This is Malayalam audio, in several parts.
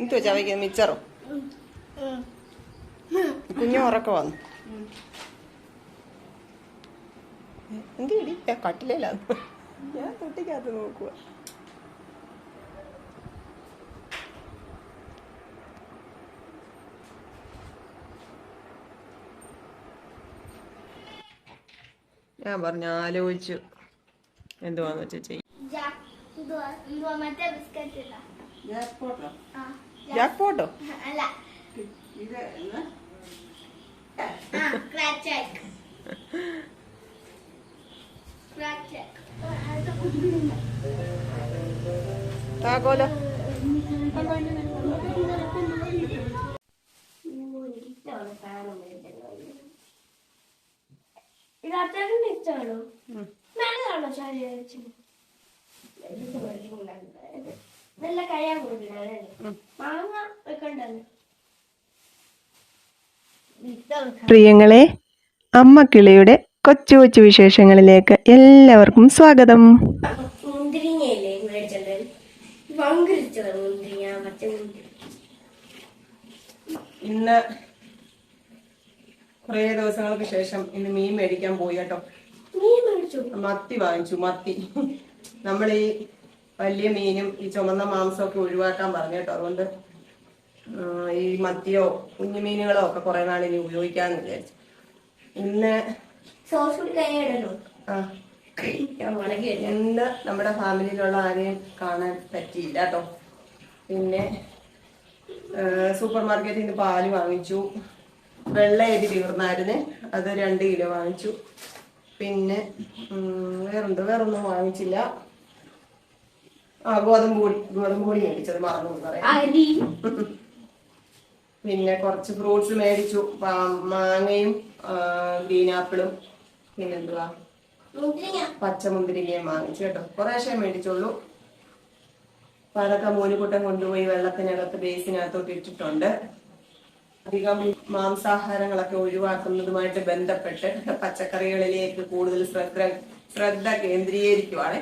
എന്തോ ചവയ്ക്ക് മിച്ചറോ. കുഞ്ഞു ഉറക്കം വന്നു. എന്തിടി കട്ടിലേലാണ് ഞാൻ തൊട്ടിക്കകത്ത് നോക്കുക ഞാൻ പറഞ്ഞു ആലോചിച്ചു. എന്തുവാന്ന് വെച്ചാൽ ചെയ്യും ജാക്ക് പോട്ടോ താക്കോലോ. ഇത് അത്രയും ഇഷ്ടമാണോ? നല്ലതാണോ ചാരി നല്ല കഴിയാൻ കൊടുക്കില്ല മാങ്ങ വെക്കണ്ടല്ലോ. പ്രിയങ്ങളെ അമ്മ കിളിയുടെ കൊച്ചു കൊച്ചു വിശേഷങ്ങളിലേക്ക് എല്ലാവർക്കും സ്വാഗതം. മുന്തിരിങ്ങയല്ലേ മേടിച്ചത് ഭയങ്കര ഇഷ്ടമാണ് മുന്തിരിങ്ങ മറ്റേ മുന്തിരി. ഇന്ന് കുറേ ദിവസങ്ങൾക്ക് ശേഷം ഇന്ന് മീൻ മേടിക്കാൻ പോയി കേട്ടോ. മത്തി വാങ്ങിച്ചു മത്തി. നമ്മൾ ഈ വലിയ മീനും ഈ ചുമന്ന മാംസമൊക്കെ ഒഴിവാക്കാൻ പറഞ്ഞു കേട്ടോ. അതുകൊണ്ട് ഈ മത്തിയോ കുഞ്ഞു മീനുകളോ ഒക്കെ കുറെ നാൾ ഇനി ഉപയോഗിക്കാന്ന് വിചാരിച്ചു. ഇന്ന് ഇന്ന് നമ്മുടെ ഫാമിലിയിലുള്ള ആരെയും കാണാൻ പറ്റിയില്ല കേട്ടോ. പിന്നെ സൂപ്പർ മാർക്കറ്റിൽ നിന്ന് പാൽ വാങ്ങിച്ചു. വെള്ള അരി തീർന്നായിരുന്നു. അത് രണ്ട് കിലോ വാങ്ങിച്ചു. പിന്നെ വേറെന്ത് വേറൊന്നും വാങ്ങിച്ചില്ല. ആ ഗോതമ്പ് പൊടി ഗോതമ്പ് പൊടി മേടിച്ചത് മറന്നു പറയാം. പിന്നെ കുറച്ച് ഫ്രൂട്ട്സ് മേടിച്ചു. മാങ്ങയും ഗ്രീൻ ആപ്പിളും പിന്നെന്തുവാ മുന്തിരിങ്ങ. പച്ചമുന്തിരിങ്ങയും വാങ്ങിച്ചു കേട്ടോ. കുറേശ്ശേ മേടിച്ചുള്ളൂ. അപ്പൊ അതൊക്കെ മൂലിക്കൂട്ടം കൊണ്ടുപോയി വെള്ളത്തിനകത്ത് ബേസിനകത്തോട്ട് ഇട്ടിട്ടുണ്ട്. അധികം മാംസാഹാരങ്ങളൊക്കെ ഒഴിവാക്കുന്നതുമായിട്ട് ബന്ധപ്പെട്ട് പച്ചക്കറികളിലേക്ക് കൂടുതൽ ശ്രദ്ധ ശ്രദ്ധ കേന്ദ്രീകരിക്കുവാണ്.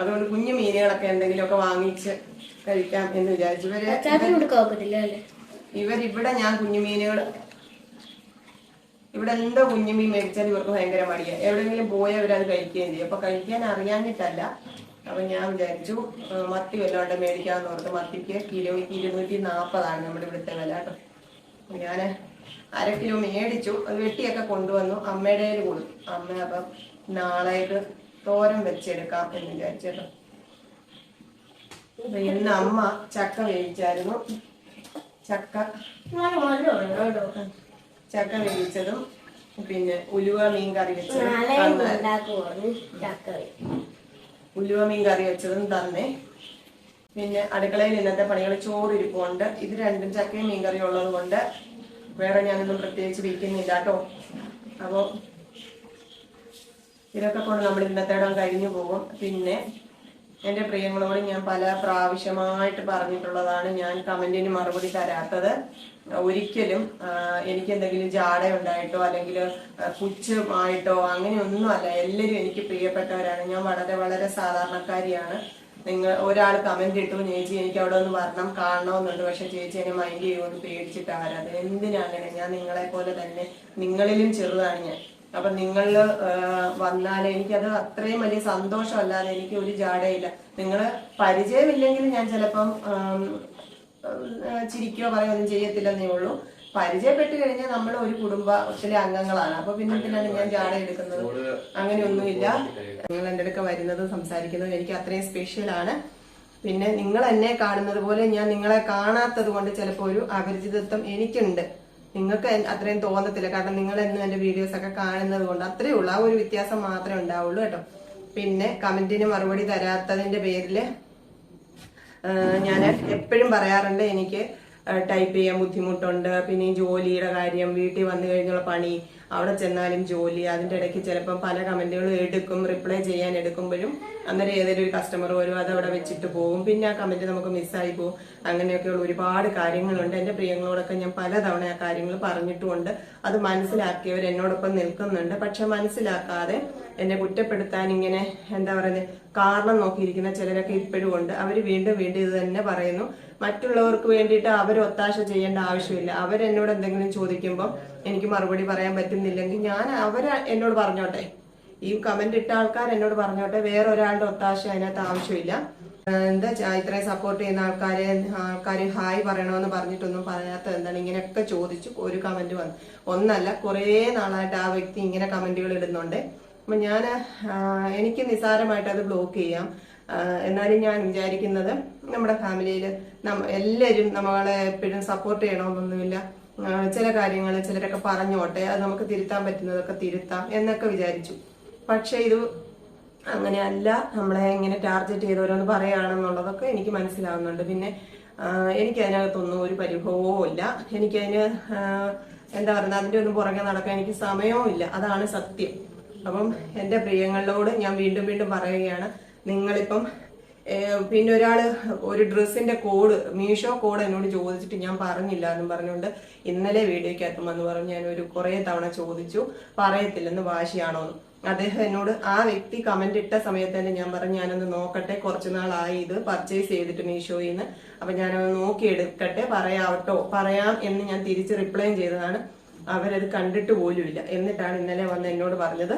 അതുകൊണ്ട് കുഞ്ഞു മീനുകളൊക്കെ എന്തെങ്കിലുമൊക്കെ വാങ്ങിച്ച് കഴിക്കാം എന്ന് വിചാരിച്ചു. ഇവർ ഇവരിവിടെ ഞാൻ കുഞ്ഞുമീനുകൾ ഇവിടെ എന്തോ കുഞ്ഞുമീൻ മേടിച്ചാൽ ഇവർക്ക് ഭയങ്കര മടിയാ. എവിടെയെങ്കിലും പോയാൽ അവരത് കഴിക്കുകയും ചെയ്യും. അപ്പൊ കഴിക്കാൻ അറിയാഞ്ഞിട്ടല്ല. അപ്പൊ ഞാൻ വിചാരിച്ചു മത്തി വല്ലാണ്ട് മേടിക്കാന്ന് ഓർത്ത് മത്തിക്ക് കിലോയ്ക്ക് ഇരുന്നൂറ്റി നാപ്പതാണ് നമ്മുടെ ഇവിടുത്തെ വില കേട്ടോ. ഞാൻ അര കിലോ മേടിച്ചു. അത് വെട്ടിയൊക്കെ കൊണ്ടുവന്നു. അമ്മയുടെ കൊടുത്തു. അമ്മ അപ്പം നാളേക്ക് തോരൻ വെച്ചെടുക്കാം എന്ന് വിചാരിച്ചേട്ടോ. അപ്പൊ ഇന്ന് അമ്മ ചക്ക വേവിച്ചായിരുന്നു. ചക്ക ചക്ക വേവിച്ചതും പിന്നെ ഉലുവ മീൻ കറി വെച്ചതും ഉലുവ മീൻ കറി വെച്ചതും തന്നെ. പിന്നെ അടുക്കളയിൽ ഇന്നത്തെ പണികൾ ചോറിരിപ്പുണ്ട്. ഇത് രണ്ടും ചക്കയും മീൻ കറിയും ഉള്ളത് കൊണ്ട് വേറെ ഞാനൊന്നും പ്രത്യേകിച്ച് വിൽക്കുന്നില്ല കേട്ടോ. അപ്പോ ഇതൊക്കെ കൊണ്ട് നമ്മൾ ഇന്നത്തെ ഇടം കഴിഞ്ഞു പോകും. പിന്നെ എന്റെ പ്രിയങ്ങളോട് ഞാൻ പല പ്രാവശ്യമായിട്ട് പറഞ്ഞിട്ടുള്ളതാണ് ഞാൻ കമന്റിന് മറുപടി തരാത്തത്. ഒരിക്കലും എനിക്ക് എന്തെങ്കിലും ജാട ഉണ്ടായിട്ടോ അല്ലെങ്കിൽ പുച്ഛമായിട്ടോ അങ്ങനെയൊന്നും അല്ല എല്ലാവരും എനിക്ക് പ്രിയപ്പെട്ടവരാണ്. ഞാൻ വളരെ വളരെ സാധാരണക്കാരിയാണ്. നിങ്ങൾ ഒരാൾ കമന്റ് ഇട്ടു ചേച്ചി എനിക്ക് അവിടെ ഒന്ന് വരണം കാണണമെന്നുണ്ട്. പക്ഷെ ചേച്ചി എന്നെ മൈൻഡ് ചെയ്യുമെന്ന് പേടിച്ചിട്ടാണ് അത് എന്തിനാണ് ഞാൻ നിങ്ങളെ പോലെ തന്നെ നിങ്ങളിലും ചെറുതാണ് ഞാൻ. അപ്പൊ നിങ്ങൾ വന്നാൽ എനിക്കത് അത്രയും വലിയ സന്തോഷമല്ലാതെ എനിക്ക് ഒരു ജാടയില്ല. നിങ്ങൾ പരിചയമില്ലെങ്കിൽ ഞാൻ ചിലപ്പം ചിരിക്കുകയോ പറയുകയോ ഒന്നും ചെയ്യത്തില്ലെന്നേ ഉള്ളൂ. പരിചയപ്പെട്ട് കഴിഞ്ഞാൽ നമ്മൾ ഒരു കുടുംബത്തിലെ അംഗങ്ങളാണ്. അപ്പൊ പിന്നെ എന്തിനാണ് ഞാൻ ജാട എടുക്കുന്നത്? അങ്ങനെയൊന്നുമില്ല. നിങ്ങൾ എന്റെ അടുക്ക വരുന്നത് സംസാരിക്കുന്നത് എനിക്ക് അത്രയും സ്പെഷ്യലാണ് പിന്നെ നിങ്ങൾ എന്നെ കാണുന്നത് പോലെ ഞാൻ നിങ്ങളെ കാണാത്തത് കൊണ്ട് ചിലപ്പോൾ ഒരു അപരിചിതത്വം എനിക്കുണ്ട്. നിങ്ങൾക്ക് അത്രയും തോന്നത്തില്ല. കാരണം നിങ്ങൾ എന്നും എന്റെ വീഡിയോസ് ഒക്കെ കാണുന്നത് കൊണ്ട് അത്രേ ഉള്ളൂ. ആ ഒരു വ്യത്യാസം മാത്രമേ ഉണ്ടാവുള്ളൂ കേട്ടോ. പിന്നെ കമന്റിന് മറുപടി തരാത്തതിന്റെ പേരിൽ ഞാൻ എപ്പോഴും പറയാറുണ്ട് എനിക്ക് ടൈപ്പ് ചെയ്യാൻ ബുദ്ധിമുട്ടുണ്ട്. പിന്നെ ജോലിയുടെ കാര്യം വീട്ടിൽ വന്നു കഴിഞ്ഞുള്ള പണി അവിടെ ചെന്നാലും ജോലി അതിന്റെ ഇടയ്ക്ക് ചിലപ്പോൾ പല കമന്റുകളും എടുക്കും റിപ്ലൈ ചെയ്യാൻ എടുക്കുമ്പോഴും അന്നേരം ഏതെങ്കിലും ഒരു കസ്റ്റമർ വരും അത് അവിടെ വെച്ചിട്ട് പോകും പിന്നെ ആ കമന്റ് നമുക്ക് മിസ്സായി പോകും അങ്ങനെയൊക്കെയുള്ള ഒരുപാട് കാര്യങ്ങളുണ്ട്. എന്റെ പ്രിയങ്ങളോടൊക്കെ ഞാൻ പലതവണ ആ കാര്യങ്ങൾ പറഞ്ഞിട്ടുമുണ്ട്. അത് മനസ്സിലാക്കിയവർ എന്നോടൊപ്പം നിൽക്കുന്നുണ്ട്. പക്ഷെ മനസ്സിലാക്കാതെ എന്നെ കുറ്റപ്പെടുത്താൻ ഇങ്ങനെ എന്താ പറയുന്നത് കാരണം നോക്കിയിരിക്കുന്ന ചിലരൊക്കെ ഇപ്പോഴും ഉണ്ട്. അവർ വീണ്ടും വീണ്ടും ഇത് തന്നെ പറയുന്നു. മറ്റുള്ളവർക്ക് വേണ്ടിയിട്ട് അവർ ഒത്താശ ചെയ്യേണ്ട ആവശ്യമില്ല. അവരെന്നോട് എന്തെങ്കിലും ചോദിക്കുമ്പോൾ എനിക്ക് മറുപടി പറയാൻ പറ്റുന്നില്ലെങ്കിൽ ഞാൻ അവർ എന്നോട് പറഞ്ഞോട്ടെ. ഈ കമന്റ് ഇട്ട ആൾക്കാർ എന്നോട് പറഞ്ഞോട്ടെ. വേറെ ഒരാളുടെ ഒത്താശ അതിനകത്ത് ആവശ്യമില്ല. എന്താ ഇത്രയും സപ്പോർട്ട് ചെയ്യുന്ന ആൾക്കാരെ ആൾക്കാർ ഹായ് പറയണമെന്ന് പറഞ്ഞിട്ടൊന്നും പറയാത്ത എന്താണ്? ഇങ്ങനെയൊക്കെ ചോദിച്ചു ഒരു കമന്റ് വന്നു. ഒന്നല്ല കുറേ നാളായിട്ട് ആ വ്യക്തി ഇങ്ങനെ കമന്റുകൾ ഇടുന്നുണ്ട്. അപ്പൊ ഞാൻ എനിക്ക് നിസാരമായിട്ട് അത് ബ്ലോക്ക് ചെയ്യാം. എന്നാലും ഞാൻ വിചാരിക്കുന്നത് നമ്മുടെ ഫാമിലിയിൽ എല്ലാവരും നമ്മളെ എപ്പോഴും സപ്പോർട്ട് ചെയ്യണമെന്നൊന്നുമില്ല. ചില കാര്യങ്ങൾ ചിലരൊക്കെ പറഞ്ഞോട്ടെ അത് നമുക്ക് തിരുത്താൻ പറ്റുന്നതൊക്കെ തിരുത്താം എന്നൊക്കെ വിചാരിച്ചു. പക്ഷെ ഇത് അങ്ങനെയല്ല. നമ്മളെ ഇങ്ങനെ ടാർഗറ്റ് ചെയ്തവരോന്ന് പറയുകയാണെന്നുള്ളതൊക്കെ എനിക്ക് മനസ്സിലാവുന്നുണ്ട്. പിന്നെ എനിക്കതിനകത്തൊന്നും ഒരു പരിഭവവും ഇല്ല. എനിക്കതിന് എന്താ പറയുക അതിന്റെ ഒന്നും പുറകെ നടക്കാൻ എനിക്ക് സമയവും ഇല്ല. അതാണ് സത്യം. അപ്പം എന്റെ പ്രിയങ്ങളോട് ഞാൻ വീണ്ടും വീണ്ടും പറയുകയാണ്. നിങ്ങളിപ്പം പിന്നെ ഒരാൾ ഒരു ഡ്രസ്സിന്റെ കോഡ് മീഷോ കോഡ് എന്നോട് ചോദിച്ചിട്ട് ഞാൻ പറഞ്ഞില്ല എന്നും പറഞ്ഞുകൊണ്ട് ഇന്നലെ വീഡിയോയ്ക്ക് വന്ന് പറഞ്ഞ് ഞാൻ ഒരു കുറെ തവണ ചോദിച്ചു. പറയത്തില്ലെന്ന് വാശിയാണോ എന്ന്. അദ്ദേഹം എന്നോട് ആ വ്യക്തി കമന്റ് ഇട്ട സമയത്ത് തന്നെ ഞാൻ പറഞ്ഞു ഞാനൊന്ന് നോക്കട്ടെ കുറച്ചു നാളായി ഇത് പർച്ചേസ് ചെയ്തിട്ട് മീഷോയിൽ നിന്ന് അപ്പൊ ഞാനൊന്ന് നോക്കിയെടുക്കട്ടെ പറയാവട്ടോ. പറയാം എന്ന് ഞാൻ തിരിച്ച് റിപ്ലൈ ചെയ്തതാണ്. അവരത് കണ്ടിട്ട് പോലുമില്ല. എന്നിട്ടാണ് ഇന്നലെ വന്ന് എന്നോട് പറഞ്ഞത്.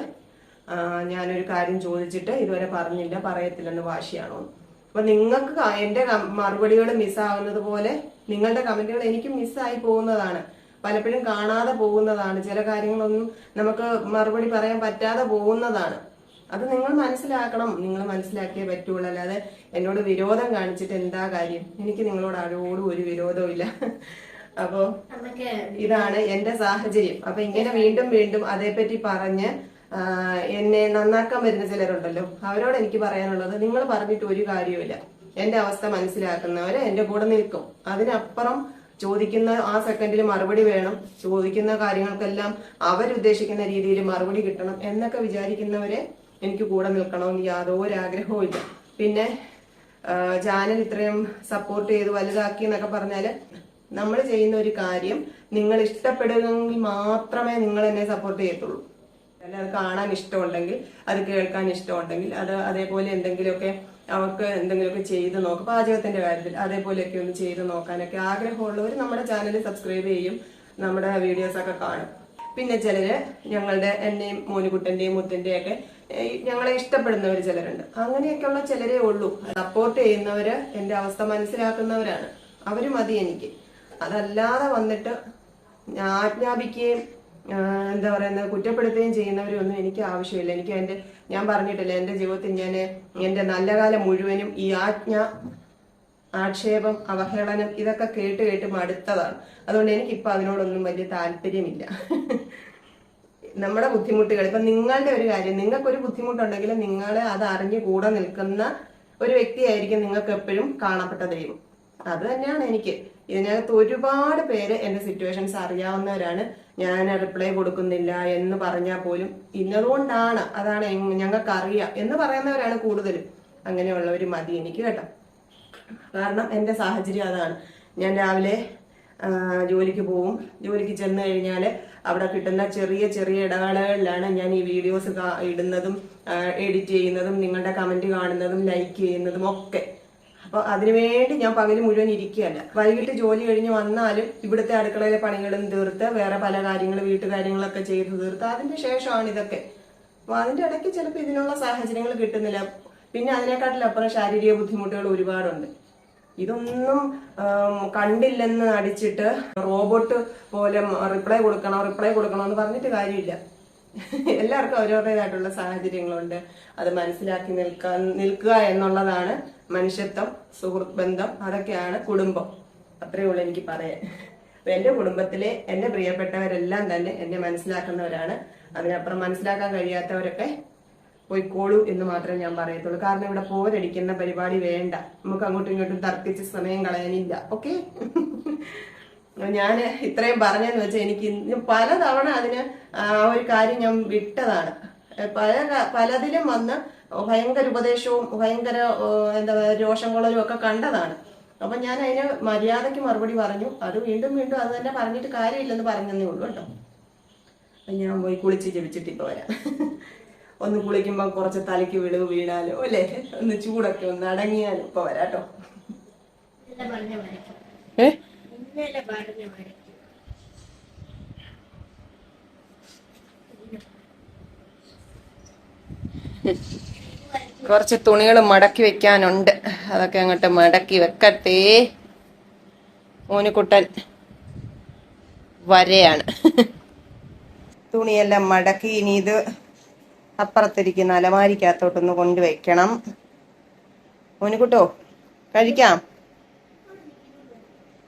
ഞാനൊരു കാര്യം ചോദിച്ചിട്ട് ഇതുവരെ പറഞ്ഞില്ല പറയത്തില്ലെന്ന് വാശിയാണോ. അപ്പൊ നിങ്ങൾക്ക് എന്റെ മറുപടികൾ മിസ്സാവുന്നത് പോലെ നിങ്ങളുടെ കമന്റുകൾ എനിക്കും മിസ്സായി പോകുന്നതാണ്. പലപ്പോഴും കാണാതെ പോകുന്നതാണ്. ചില കാര്യങ്ങളൊന്നും നമുക്ക് മറുപടി പറയാൻ പറ്റാതെ പോകുന്നതാണ്. അത് നിങ്ങൾ മനസ്സിലാക്കണം. നിങ്ങൾ മനസ്സിലാക്കിയേ പറ്റുള്ളൂ. അല്ലാതെ എന്നോട് വിരോധം കാണിച്ചിട്ട് എന്താ കാര്യം? എനിക്ക് നിങ്ങളോട് ആരോടും ഒരു വിരോധവും ഇല്ല. അപ്പോ ഇതാണ് എന്റെ സാഹചര്യം. അപ്പൊ ഇങ്ങനെ വീണ്ടും വീണ്ടും അതേപ്പറ്റി പറഞ്ഞ് എന്നെ നന്നാക്കാൻ വരുന്ന ചിലരുണ്ടല്ലോ. അവരോട് എനിക്ക് പറയാനുള്ളത് നിങ്ങൾ പറഞ്ഞിട്ട് ഒരു കാര്യവുമില്ല. എന്റെ അവസ്ഥ മനസ്സിലാക്കുന്നവര് എന്റെ കൂടെ നിൽക്കും. അതിനപ്പുറം ചോദിക്കുന്ന ആ സെക്കൻഡിൽ മറുപടി വേണം. ചോദിക്കുന്ന കാര്യങ്ങൾക്കെല്ലാം അവരുദ്ദേശിക്കുന്ന രീതിയിൽ മറുപടി കിട്ടണം എന്നൊക്കെ വിചാരിക്കുന്നവരെ എനിക്ക് കൂടെ നിൽക്കണമെന്ന് യാതൊരു ആഗ്രഹവും ഇല്ല. പിന്നെ ചാനൽ ഇത്രയും സപ്പോർട്ട് ചെയ്ത് വലുതാക്കി എന്നൊക്കെ പറഞ്ഞാൽ നമ്മൾ ചെയ്യുന്ന ഒരു കാര്യം നിങ്ങൾ ഇഷ്ടപ്പെടുമെങ്കിൽ മാത്രമേ നിങ്ങൾ എന്നെ സപ്പോർട്ട് ചെയ്യത്തുള്ളൂ. അല്ല അത് കാണാൻ ഇഷ്ടമുണ്ടെങ്കിൽ അത് കേൾക്കാൻ ഇഷ്ടമുണ്ടെങ്കിൽ അത് അതേപോലെ എന്തെങ്കിലുമൊക്കെ അവർക്ക് എന്തെങ്കിലുമൊക്കെ ചെയ്ത് നോക്കും. പാചകത്തിന്റെ കാര്യത്തിൽ അതേപോലെയൊക്കെ ഒന്ന് ചെയ്ത് നോക്കാനൊക്കെ ആഗ്രഹമുള്ളവർ നമ്മുടെ ചാനൽ സബ്സ്ക്രൈബ് ചെയ്യും നമ്മുടെ വീഡിയോസൊക്കെ കാണും. പിന്നെ ചിലര് ഞങ്ങളുടെ എന്നെയും മോനുകുട്ടന്റെയും മുത്തിന്റെയും ഒക്കെ ഞങ്ങളെ ഇഷ്ടപ്പെടുന്നവർ ചിലരുണ്ട്. അങ്ങനെയൊക്കെയുള്ള ചിലരേ ഉള്ളൂ. സപ്പോർട്ട് ചെയ്യുന്നവര് എന്റെ അവസ്ഥ മനസ്സിലാക്കുന്നവരാണ്. അവർ മതി എനിക്ക്. അതല്ലാതെ വന്നിട്ട് ആജ്ഞാപിക്കുകയും എന്താ പറയുന്നത് കുറ്റപ്പെടുത്തുകയും ചെയ്യുന്നവരൊന്നും എനിക്ക് ആവശ്യമില്ല. എനിക്ക് എന്റെ ഞാൻ പറഞ്ഞിട്ടില്ല എന്റെ ജീവിതത്തിൽ ഞാൻ എന്റെ നല്ല കാലം മുഴുവനും ഈ ആജ്ഞ ആക്ഷേപം അവഹേളനം ഇതൊക്കെ കേട്ട് കേട്ട് മടുത്തതാണ്. അതുകൊണ്ട് എനിക്കിപ്പോൾ അതിനോടൊന്നും വലിയ താല്പര്യമില്ല. നമ്മുടെ ബുദ്ധിമുട്ടുകൾ ഇപ്പൊ നിങ്ങളുടെ ഒരു കാര്യം നിങ്ങൾക്കൊരു ബുദ്ധിമുട്ടുണ്ടെങ്കിൽ നിങ്ങൾ അത് അറിഞ്ഞു കൂടെ നിൽക്കുന്ന ഒരു വ്യക്തിയായിരിക്കും നിങ്ങൾക്ക് എപ്പോഴും കാണപ്പെട്ട ദൈവം. അത് തന്നെയാണ് എനിക്ക്. ഇതിനകത്ത് ഒരുപാട് പേര് എന്റെ സിറ്റുവേഷൻസ് അറിയാവുന്നവരാണ്. ഞാൻ റിപ്ലൈ കൊടുക്കുന്നില്ല എന്ന് പറഞ്ഞാൽ പോലും ഇന്നതുകൊണ്ടാണ് അതാണ് എങ് ഞങ്ങൾക്ക് അറിയാം എന്ന് പറയുന്നവരാണ് കൂടുതലും. അങ്ങനെയുള്ളവർ മതി എനിക്ക് കേട്ടോ. കാരണം എന്റെ സാഹചര്യം അതാണ്. ഞാൻ രാവിലെ ജോലിക്ക് പോവും. ജോലിക്ക് ചെന്ന് കഴിഞ്ഞാൽ അവിടെ കിട്ടുന്ന ചെറിയ ചെറിയ ഇടവേളകളിലാണ് ഞാൻ ഈ വീഡിയോസ് ഇടുന്നതും എഡിറ്റ് ചെയ്യുന്നതും നിങ്ങളുടെ കമന്റ് കാണുന്നതും ലൈക്ക് ചെയ്യുന്നതും ഒക്കെ. അപ്പൊ അതിനുവേണ്ടി ഞാൻ പകൽ മുഴുവൻ ഇരിക്കുകയല്ല വൈകിട്ട് ജോലി കഴിഞ്ഞ് വന്നാലും ഇവിടുത്തെ അടുക്കളയിലെ പണികളും തീർത്ത് വേറെ പല കാര്യങ്ങൾ വീട്ടുകാര്യങ്ങളൊക്കെ ചെയ്ത് തീർത്ത് അതിന്റെ ശേഷമാണ് ഇതൊക്കെ. അപ്പൊ അതിന്റെ ഇടയ്ക്ക് ചിലപ്പോൾ ഇതിനുള്ള സാഹചര്യങ്ങൾ കിട്ടുന്നില്ല. പിന്നെ അതിനെക്കാട്ടിലപ്പുറം ശാരീരിക ബുദ്ധിമുട്ടുകൾ ഒരുപാടുണ്ട്. ഇതൊന്നും കണ്ടില്ലെന്ന് അടിച്ചിട്ട് റോബോട്ട് പോലെ റിപ്ലൈ കൊടുക്കണം റിപ്ലൈ കൊടുക്കണം എന്ന് പറഞ്ഞിട്ട് കാര്യമില്ല. എല്ലാവർക്കും അവരവരുടേതായിട്ടുള്ള സാഹചര്യങ്ങളുണ്ട്. അത് മനസ്സിലാക്കി നിൽക്കാൻ നിൽക്കുക എന്നുള്ളതാണ് മനുഷ്യത്വം സുഹൃത്ത് ബന്ധം അതൊക്കെയാണ് കുടുംബം. അത്രയേ ഉള്ളൂ എനിക്ക് പറയാൻ. അപ്പൊ കുടുംബത്തിലെ എന്റെ പ്രിയപ്പെട്ടവരെല്ലാം തന്നെ എന്നെ മനസ്സിലാക്കുന്നവരാണ്. അതിനപ്പുറം മനസ്സിലാക്കാൻ കഴിയാത്തവരൊക്കെ പോയിക്കോളൂ എന്ന് മാത്രമേ ഞാൻ പറയത്തുള്ളൂ. കാരണം ഇവിടെ പോരടിക്കുന്ന പരിപാടി വേണ്ട. നമുക്ക് അങ്ങോട്ടും ഇങ്ങോട്ടും തർക്കിച്ച് സമയം കളയാനില്ല. ഓക്കെ? ഞാൻ ഇത്രയും പറഞ്ഞെന്ന് വെച്ചാൽ എനിക്ക് ഇന്ന് പലതവണ അതിന് ആ ഒരു കാര്യം ഞാൻ വിട്ടതാണ്. പല പലതിലും വന്ന് ഭയങ്കര ഉപദേശവും ഭയങ്കര എന്താ പറയുക രോഷങ്ങളും ഒക്കെ കണ്ടതാണ്. അപ്പൊ ഞാൻ അതിന് മര്യാദയ്ക്ക് മറുപടി പറഞ്ഞു. അത് വീണ്ടും വീണ്ടും അത് തന്നെ പറഞ്ഞിട്ട് കാര്യമില്ലെന്ന് പറഞ്ഞതേ ഉള്ളൂ കേട്ടോ. ഞാൻ പോയി കുളിച്ച് ജപിച്ചിട്ട് ഇപ്പൊ വരാം. ഒന്ന് കുളിക്കുമ്പോൾ കുറച്ച് തലയ്ക്ക് വിളിവ് വീണാലോ അല്ലേ? ഒന്ന് ചൂടൊക്കെ ഒന്ന് അടങ്ങിയാലോ ഇപ്പൊ വരാട്ടോ ഏ? ഇന്നലെ പറഞ്ഞു കുറച്ച് തുണികൾ മടക്കി വെക്കാനുണ്ട്. അതൊക്കെ അങ്ങോട്ട് മടക്കി വെക്കട്ടെ. മോനുകുട്ടൻ വരയാണ്. തുണിയെല്ലാം മടക്കി ഇനി ഇത് അപ്പുറത്തിരിക്കുന്ന അലമാരിക്കകത്തോട്ടൊന്ന് കൊണ്ടുവയ്ക്കണം. മോനുകുട്ടോ കഴിക്കാം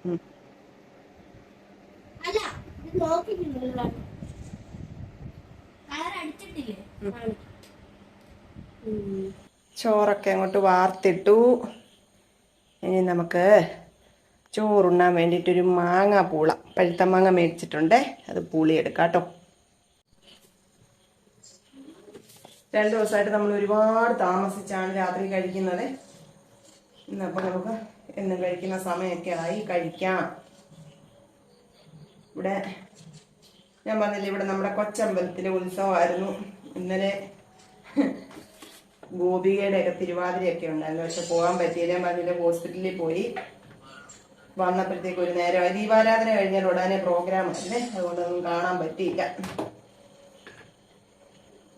ഉം. അല്ല കളർ അടിച്ചിട്ടില്ലേ? ചോറൊക്കെ അങ്ങോട്ട് വാർത്തിട്ടു. ഇനി നമുക്ക് ചോറുണ്ണാൻ വേണ്ടിയിട്ടൊരു മാങ്ങ പൂള പഴുത്ത മാങ്ങ മേടിച്ചിട്ടുണ്ട് അത് പൂളി എടുക്കാം കേട്ടോ. രണ്ടു ദിവസമായിട്ട് നമ്മൾ ഒരുപാട് താമസിച്ചാണ് രാത്രി കഴിക്കുന്നത്. ഇന്നപ്പോൾ നമുക്ക് എന്നും കഴിക്കുന്ന സമയമൊക്കെ ആയി കഴിക്കാം. ഇവിടെ ഞാൻ പറഞ്ഞില്ല ഇവിടെ നമ്മുടെ കൊച്ചമ്പലത്തിലെ ഉത്സവമായിരുന്നു. ഇന്നലെ ഗോപികയുടെ ഒക്കെ തിരുവാതിരയൊക്കെ ഉണ്ടായിരുന്നു. പക്ഷെ പോകാൻ പറ്റിയില്ല. ഞാൻ പറഞ്ഞില്ല ഹോസ്പിറ്റലിൽ പോയി. വന്നപ്പോഴത്തേക്ക് ഒരു നേരം ദീപാരാധന കഴിഞ്ഞാൽ ഉടനെ പ്രോഗ്രാം അല്ലേ? അതുകൊണ്ടൊന്നും കാണാൻ പറ്റിയില്ല.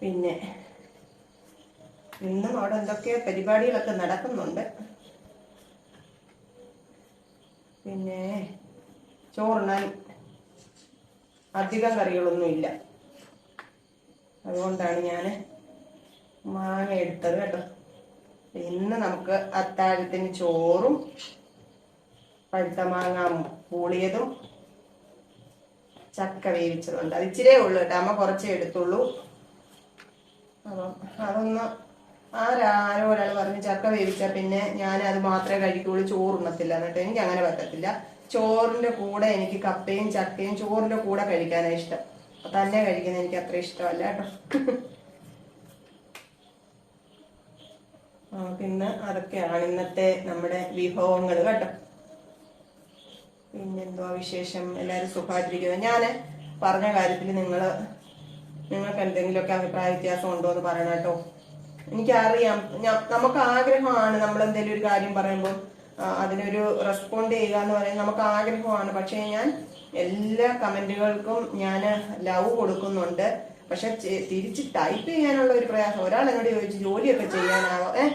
പിന്നെ ഇന്നും അവിടെ എന്തൊക്കെ പരിപാടികളൊക്കെ നടക്കുന്നുണ്ട്. പിന്നെ ചോറുണ്ണാൻ അധികം കറികളൊന്നും ഇല്ല. അതുകൊണ്ടാണ് ഞാൻ മാങ്ങ എടുത്തത് കേട്ടോ. ഇന്ന് നമുക്ക് അത്താഴത്തിന് ചോറും പഴുത്ത മാങ്ങ പൂളിയതും ചക്ക വേവിച്ചതുണ്ട് അത് ഇച്ചിരേ ഉള്ളൂ കേട്ടോ. അമ്മ കുറച്ചേ എടുത്തുള്ളൂ. അപ്പം അതൊന്ന് ആരാരോ ഒരാൾ പറഞ്ഞ് ചക്ക വേവിച്ചാൽ പിന്നെ ഞാൻ അത് മാത്രമേ കഴിക്കുള്ളൂ. ചോറുണ്ണത്തില്ല എന്നിട്ട് എനിക്ക് അങ്ങനെ പറ്റത്തില്ല. ചോറിന്റെ കൂടെ എനിക്ക് കപ്പയും ചക്കയും ചോറിന്റെ കൂടെ കഴിക്കാനാണ് ഇഷ്ടം. അപ്പൊ തന്നെ കഴിക്കുന്നത്. എനിക്ക് അത്ര ഇഷ്ടമല്ല കേട്ടോ. പിന്നെ അതൊക്കെയാണ് ഇന്നത്തെ നമ്മുടെ വിഭവങ്ങൾ കേട്ടോ. പിന്നെന്തുവാ വിശേഷം? എല്ലാവരും സുഖമായിട്ടിരിക്കുന്നത് ഞാൻ പറഞ്ഞ കാര്യത്തിൽ നിങ്ങൾ നിങ്ങൾക്ക് എന്തെങ്കിലുമൊക്കെ അഭിപ്രായ വ്യത്യാസം ഉണ്ടോ എന്ന് പറയണം കേട്ടോ. എനിക്കറിയാം. നമുക്ക് ആഗ്രഹമാണ് നമ്മൾ എന്തെങ്കിലും ഒരു കാര്യം പറയുമ്പോൾ അതിനൊരു റെസ്പോണ്ട് ചെയ്യുക എന്ന് പറയുന്നത് നമുക്ക് ആഗ്രഹമാണ്. പക്ഷേ ഞാൻ എല്ലാ കമന്റുകൾക്കും ഞാൻ ലവ് കൊടുക്കുന്നുണ്ട്. പക്ഷെ തിരിച്ച് ടൈപ്പ് ചെയ്യാനുള്ള ഒരു പ്രയാസം. ഒരാൾ എന്നോട് ചോദിച്ചു ജോലിയൊക്കെ ചെയ്യാനാവോ? ഏ?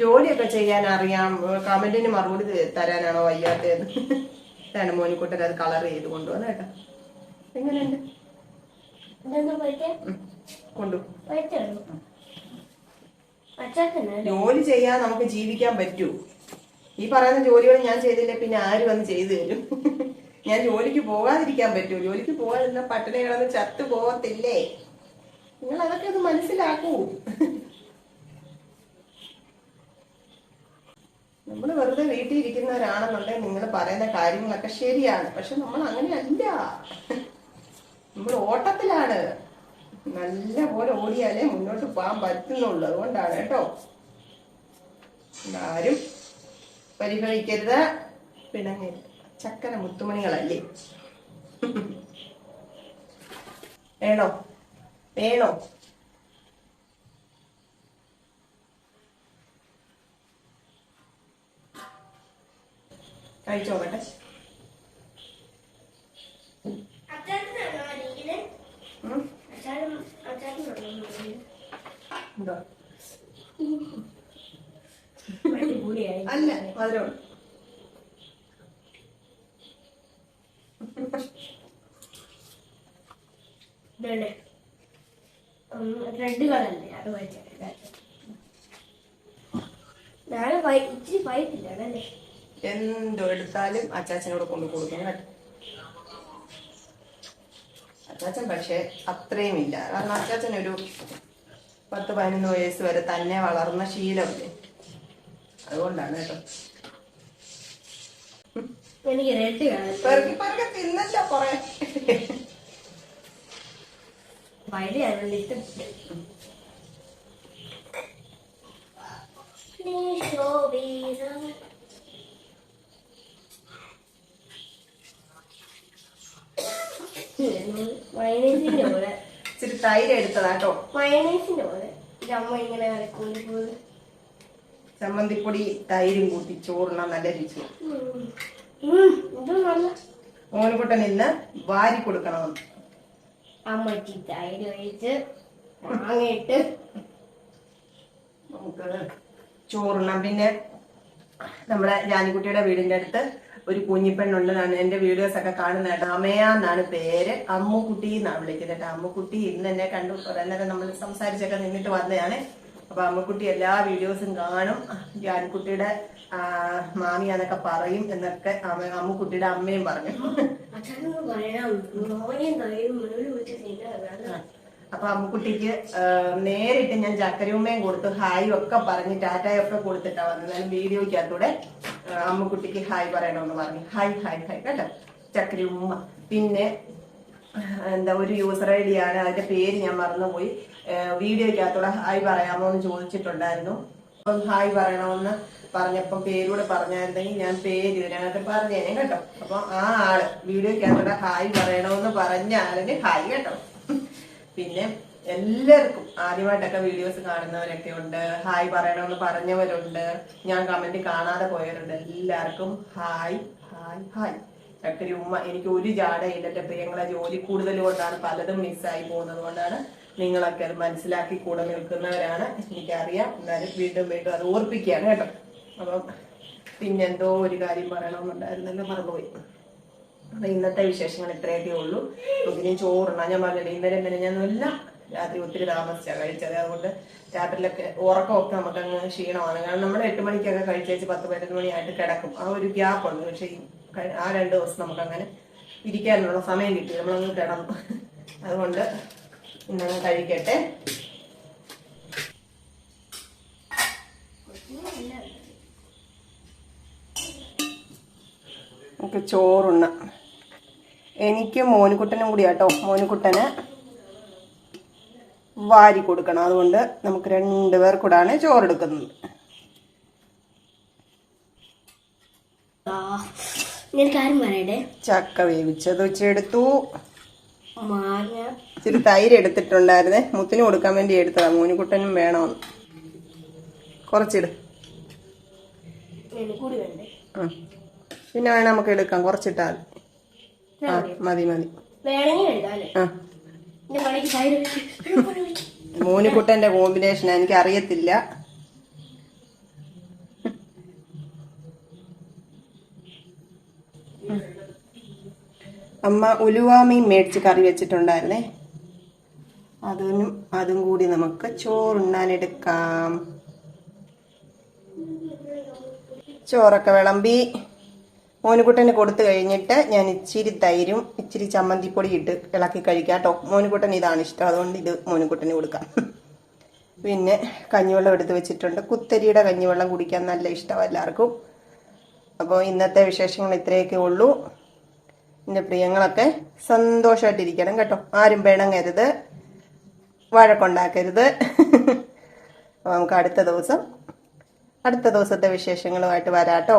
ജോലിയൊക്കെ ചെയ്യാൻ അറിയാം കമന്റിന് മറുപടി തരാനാണോ വയ്യാത്തേന്ന് ഇതാണ് മോനിക്കുട്ടൻ അത് കളർ ചെയ്ത് കൊണ്ടുവന്ന കേട്ടോ. എങ്ങനെയുണ്ട്? കൊണ്ടു. ജോലി ചെയ്യാൻ നമുക്ക് ജീവിക്കാൻ പറ്റൂ. ഈ പറയുന്ന ജോലികൾ ഞാൻ ചെയ്തില്ലേ പിന്നെ ആര് വന്ന് ചെയ്തു തരും? ഞാൻ ജോലിക്ക് പോകാതിരിക്കാൻ പറ്റൂ. ജോലിക്ക് പോകാതിരുന്ന പട്ടിണി കിടന്ന് ചത്തു പോകത്തില്ലേ നിങ്ങൾ അതൊക്കെ ഒന്ന് മനസ്സിലാക്കൂ. നമ്മൾ വെറുതെ വീട്ടിൽ ഇരിക്കുന്നവരാണെന്നുണ്ടെങ്കിൽ നിങ്ങൾ പറയുന്ന കാര്യങ്ങളൊക്കെ ശരിയാണ്. പക്ഷെ നമ്മൾ അങ്ങനെയല്ല. നമ്മൾ ഓട്ടത്തിലാണ്. നല്ല പോലെ ഓടിയാലേ മുന്നോട്ട് പോകാൻ പറ്റുന്നുള്ളൂ. അതുകൊണ്ടാണ് കേട്ടോ. ആരും പരിഗണിക്കരുത്. പിണങ്ങരുത് ചക്കര മുത്തുമണികളല്ലേ? വേണോ? വേണോ? കഴിച്ചോക്കട്ടെ അച്ചാറിനാണോ അല്ല മധുരം. ഇതല്ലേ? റെഡ് കളറല്ലേ അത് വായിച്ചേ ഞാൻ വൈ- ഇച്ചിരി വൈറ്റില്ല അതല്ലേ എന്തോ എടുത്താലും അച്ചാച്ചനോട് കൊണ്ടു കൊടുക്കണം. കേട്ടോ അച്ചാച്ചൻ പക്ഷേ അത്രയും ഇല്ല കാരണം അച്ചാച്ചൻ ഒരു പത്ത് പതിനൊന്ന് വയസ്സ് വരെ തന്നെ വളർന്ന ശീലമില്ലേ? അതുകൊണ്ടാണ് കേട്ടോ. എനിക്ക് പെറുക്കി പെറുക്കി തിന്നല്ല കൊറേ. ഇഷ്ടപ്പെട്ടു മയണൈസിന്റെ പോലെ ഇച്ചിരി തൈര് എടുത്തതാട്ടോ. മയണൈസിന്റെ പോലെ ഇത് അമ്മ ഇങ്ങനെ കലക്കൂടി ചമ്മന്തിപ്പൊടി തൈരും കൂട്ടി ചോറിനാ നല്ല രുചി. മോനുകുട്ടൻ ഇന്ന് വാരി കൊടുക്കണമെന്ന് അമ്മച്ചി തൈര് ഒഴിച്ച് മാങ്ങയിട്ട്. നമുക്ക് ചോറുണ്ണാം പിന്നെ നമ്മുടെ ജാനിക്കുട്ടിയുടെ വീടിന്റെ അടുത്ത് ഒരു കുഞ്ഞിപ്പെണ്ണുള്ളതാണ്. എന്റെ വീഡിയോസ് ഒക്കെ കാണുന്ന അമയ എന്നാണ് പേര്. അമ്മുക്കുട്ടി എന്നാണ് വിളിക്കുന്നത് കേട്ടോ. അമ്മുക്കുട്ടി ഇന്ന് എന്നെ കണ്ടു. കുറെ നേരം നമ്മൾ സംസാരിച്ചൊക്കെ നിന്നിട്ട് വന്നതാണ്. അപ്പൊ അമ്മുക്കുട്ടി എല്ലാ വീഡിയോസും കാണും. ജാൻകുട്ടിയുടെ ആ, മാമിയാന്നൊക്കെ പറയും എന്നൊക്കെ അമ്മ- അമ്മുക്കുട്ടിയുടെ അമ്മയും പറഞ്ഞു. അപ്പൊ അമ്മുക്കുട്ടിക്ക് നേരിട്ട് ഞാൻ ചക്കരയുമ്മയും കൊടുത്ത് ഹായും ഒക്കെ പറഞ്ഞ് ടാറ്റയൊക്കെ കൊടുത്തിട്ടാ വന്നത്. ഞാൻ വീഡിയോയ്ക്കകത്തൂടെ അമ്മുക്കുട്ടിക്ക് ഹായ് പറയണമെന്ന് പറഞ്ഞു. ഹായ് ഹായ് ഹായ് കേട്ടോ. ചക്കരയുമ്മ. പിന്നെ എന്താ ഒരു യൂസർ ഐ ഡി ആണ്. അതിന്റെ പേര് ഞാൻ മറന്നുപോയി. വീഡിയോയ്ക്കകത്തൂടെ ഹായ് പറയാമോ എന്ന് ചോദിച്ചിട്ടുണ്ടായിരുന്നു. അപ്പം ഹായ് പറയണമെന്ന് പറഞ്ഞപ്പം പേരൂടെ പറഞ്ഞായിരുന്നെങ്കിൽ ഞാൻ പേര് ഇതിനകത്ത് പറഞ്ഞേനെ കേട്ടോ. അപ്പൊ ആ ആൾ വീഡിയോയ്ക്കകത്തൂടെ ഹായ് പറയണമെന്ന് പറഞ്ഞ ആളിന് ഹായ് കേട്ടോ. പിന്നെ എല്ലാവർക്കും ആദ്യമായിട്ടൊക്കെ വീഡിയോസ് കാണുന്നവരൊക്കെ ഉണ്ട്. ഹായ് പറയണമെന്ന് പറഞ്ഞവരുണ്ട്. ഞാൻ കമന്റ് കാണാതെ പോയവരുണ്ട്. എല്ലാവർക്കും ഹായ് ഹായ് ഹായ് ചക്കരി ഉമ്മ എനിക്ക് ഒരു ജാടയില്ല എന്റെ പ്രിയങ്ങളെ. ജോലി കൂടുതൽ കൊണ്ടാണ് പലതും മിസ്സായി പോകുന്നത് കൊണ്ടാണ് നിങ്ങളൊക്കെ അത് മനസ്സിലാക്കി കൂടെ നിൽക്കുന്നവരാണ്. എനിക്കറിയാം. എന്നാലും വീണ്ടും വീണ്ടും അത് ഓർപ്പിക്കുകയാണ് കേട്ടോ. അപ്പം പിന്നെന്തോ ഒരു കാര്യം പറയണമെന്നുണ്ടായിരുന്നല്ലോ മറന്നുപോയി. അപ്പൊ ഇന്നത്തെ വിശേഷങ്ങൾ ഇത്രയൊക്കെ ഉള്ളൂ. ഇതിന് ചോറുണ്ടാ ഞാൻ പറഞ്ഞില്ല ഇന്നലെ ഇന്നലെ ഞാൻ എല്ലാം രാത്രി ഒത്തിരി താമസിച്ചാണ് കഴിച്ചത്. അതുകൊണ്ട് രാത്രിയിലൊക്കെ ഉറക്കമൊക്കെ നമുക്ക് അങ്ങ് ക്ഷീണമാണ്. കാരണം നമ്മൾ എട്ട് മണിക്കൊക്കെ കഴിച്ചേച്ച് പത്ത് പതിനൊന്ന് മണിയായിട്ട് കിടക്കും. ആ ഒരു ഗ്യാപ്പ് ഉണ്ട്. പക്ഷേ ആ രണ്ട് ദിവസം നമുക്ക് അങ്ങനെ ഇരിക്കാനുള്ള സമയം കിട്ടി. നമ്മളങ്ങ് കിടന്നു. അതുകൊണ്ട് ഇന്നങ്ങ് കഴിക്കട്ടെ. നമുക്ക് ചോറുണ്ണ. എനിക്ക് മോനുകുട്ടനും കൂടി കേട്ടോ മോനുകുട്ടന് വാരി കൊടുക്കണം. അതുകൊണ്ട് നമുക്ക് രണ്ട് പേർ കൂടാണ് ചോറെടുക്കുന്നത്. ചക്ക വേവിച്ചത് വെച്ചെടുത്തു ഇച്ചിരി തൈര് എടുത്തിട്ടുണ്ടായിരുന്നേ. മുത്തിന് കൊടുക്കാൻ വേണ്ടി എടുത്തതാ. മോനുകുട്ടനും വേണമെന്ന്. കുറച്ചിട്. പിന്നെ വേണം നമുക്ക് എടുക്കാം. കുറച്ചിട്ടാൽ. മതി മതി. കോമ്പിനേഷൻ എനിക്ക് അറിയത്തില്ല അമ്മ ഉലുവാമീൻ മേടിച്ച് കറി വെച്ചിട്ടുണ്ടായിരുന്നേ. അതിനും അതും കൂടി നമുക്ക് ചോറുണ്ണാനെടുക്കാം ചോറൊക്കെ വിളമ്പി. മോനുകുട്ടന് കൊടുത്തു കഴിഞ്ഞിട്ട് ഞാൻ ഇച്ചിരി തൈരും ഇച്ചിരി ചമ്മന്തിപ്പൊടി ഇട്ട് ഇളക്കി കഴിക്കാം കേട്ടോ. മോനുകുട്ടൻ ഇതാണ് ഇഷ്ടം. അതുകൊണ്ട് ഇത് മോനുകുട്ടന് കൊടുക്കാം. പിന്നെ കഞ്ഞിവെള്ളം എടുത്ത് വെച്ചിട്ടുണ്ട്. കുത്തരിയുടെ കഞ്ഞിവെള്ളം കുടിക്കാൻ നല്ല ഇഷ്ടമാണ് എല്ലാവർക്കും. അപ്പോൾ ഇന്നത്തെ വിശേഷങ്ങൾ ഇത്രയൊക്കെ ഉള്ളൂ. എന്റെ പ്രിയങ്ങളൊക്കെ സന്തോഷമായിട്ടിരിക്കണം കേട്ടോ. ആരും പിണങ്ങരുത്. വഴക്കുണ്ടാക്കരുത്. നമുക്ക് അടുത്ത ദിവസം അടുത്ത ദിവസത്തെ വിശേഷങ്ങളുമായിട്ട് വരാട്ടോ